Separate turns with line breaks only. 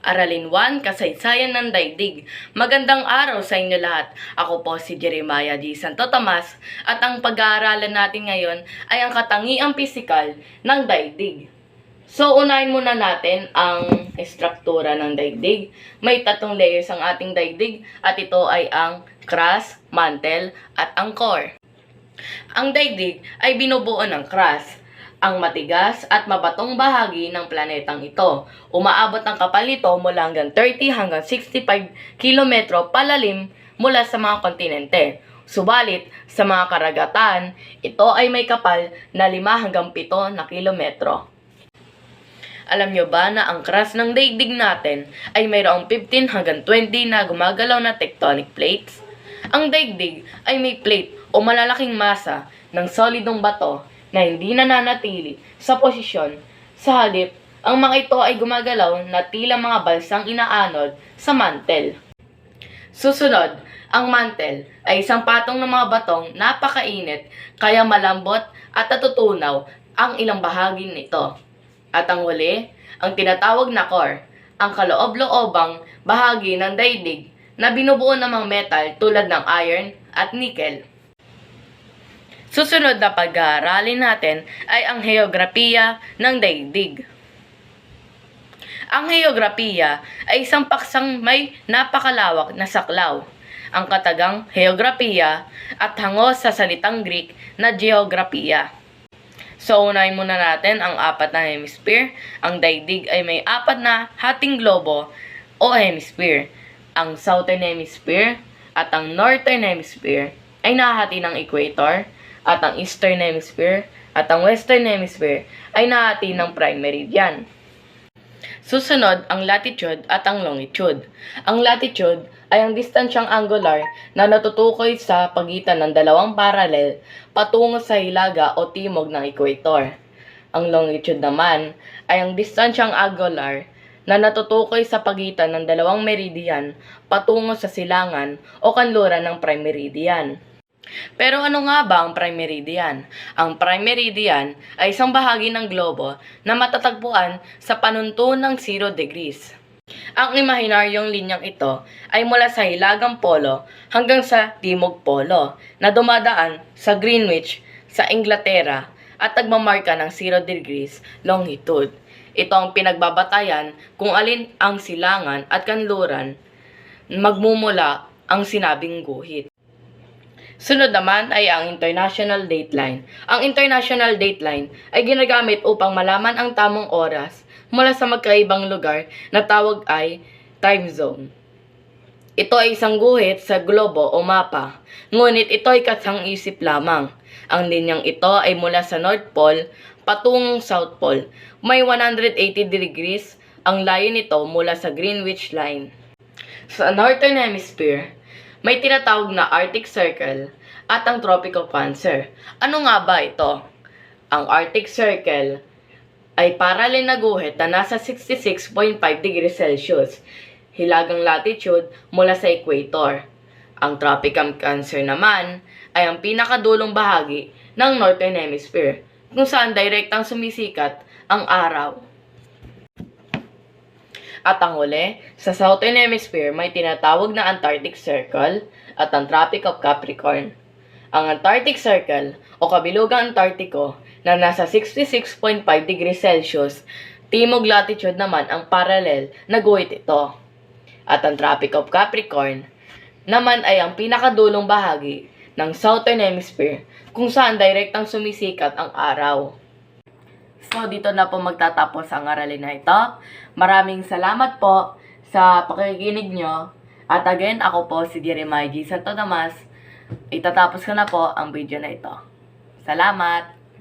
Aralin 1, Kasaysayan ng Daigdig. Magandang araw sa inyo lahat. Ako po si Jeremiah G. Santo Tomas at ang pag-aaralan natin ngayon ay ang katangiang pisikal ng daigdig. So, unahin muna natin ang estruktura ng daigdig. May tatlong layers ang ating daigdig at ito ay ang crust, mantle, at ang core. Ang daigdig ay binubuo ng crust, ang matigas at mabatong bahagi ng planetang ito. Umaabot ang kapal nito mula hanggang 30 hanggang 65 kilometro palalim mula sa mga kontinente. Subalit, sa mga karagatan, ito ay may kapal na 5 hanggang 7 na kilometro. Alam nyo ba na ang crust ng daigdig natin ay mayroong 15 hanggang 20 na gumagalaw na tectonic plates? Ang daigdig ay may plate o malalaking masa ng solidong bato na hindi nananatili sa posisyon. Sa halip, ang mga ito ay gumagalaw na tila mga balsang inaanod sa mantel. Susunod, ang mantel ay isang patong ng mga batong napakainit kaya malambot at natutunaw ang ilang bahagi nito. At ang huli, ang tinatawag na core, ang kaloob-loobang bahagi ng daigdig na binubuo ng mga metal tulad ng iron at nickel. Susunod na pag-aaralin natin ay ang heograpiya ng daigdig. Ang heograpiya ay isang paksang may napakalawak na saklaw. Ang katagang heograpiya at hango sa salitang Greek na geograpiya. So, unahin muna natin ang apat na hemisphere. Ang daigdig ay may apat na hating globo o hemisphere. Ang southern hemisphere at ang northern hemisphere ay nahati ng equator at ang eastern hemisphere at ang western hemisphere ay nahati ng prime meridian. Susunod ang latitude at ang longitude. Ang latitude ay ang distansyang angular na natutukoy sa pagitan ng dalawang paralel patungo sa hilaga o timog ng equator. Ang longitude naman ay ang distansyang angular na natutukoy sa pagitan ng dalawang meridian patungo sa silangan o kanluran ng prime meridian. Pero ano nga ba ang prime meridian? Ang prime meridian ay isang bahagi ng globo na matatagpuan sa panuntunan ng 0 degrees. Ang imahinaryong linyang ito ay mula sa hilagang polo hanggang sa timog polo na dumadaan sa Greenwich sa Inglaterra at nagmamarka ng 0 degrees longitude. Ito ang pinagbabatayan kung alin ang silangan at kanluran magmumula ang sinabing guhit. Sunod naman ay ang International Dateline. Ang International Dateline ay ginagamit upang malaman ang tamang oras mula sa magkaibang lugar na tawag ay time zone. Ito ay isang guhit sa globo o mapa, ngunit ito ay kasang isip lamang. Ang linyang ito ay mula sa North Pole patungong South Pole. May 180 degrees ang layo nito mula sa Greenwich Line. Sa Northern Hemisphere, may tinatawag na Arctic Circle at ang Tropic of Cancer. Ano nga ba ito? Ang Arctic Circle ay paralel na guhit na nasa 66.5 degrees Celsius, hilagang latitude mula sa equator. Ang Tropic of Cancer naman ay ang pinakadulong bahagi ng Northern Hemisphere, kung saan direktang sumisikat ang araw. At ang huli, sa Southern Hemisphere may tinatawag na Antarctic Circle at ang Tropic of Capricorn. Ang Antarctic Circle o kabilugang Antarctico na nasa 66.5 degrees Celsius, timog latitude naman ang parallel na guhit ito. At ang Tropic of Capricorn naman ay ang pinakadulong bahagi ng Southern Hemisphere kung saan direktang sumisikat ang araw. So, dito na po magtatapos ang aralin na ito. Maraming salamat po sa pakikinig nyo. At again, ako po si Jeremiah G. Santo Damas. Itatapos ko na po ang video na ito. Salamat!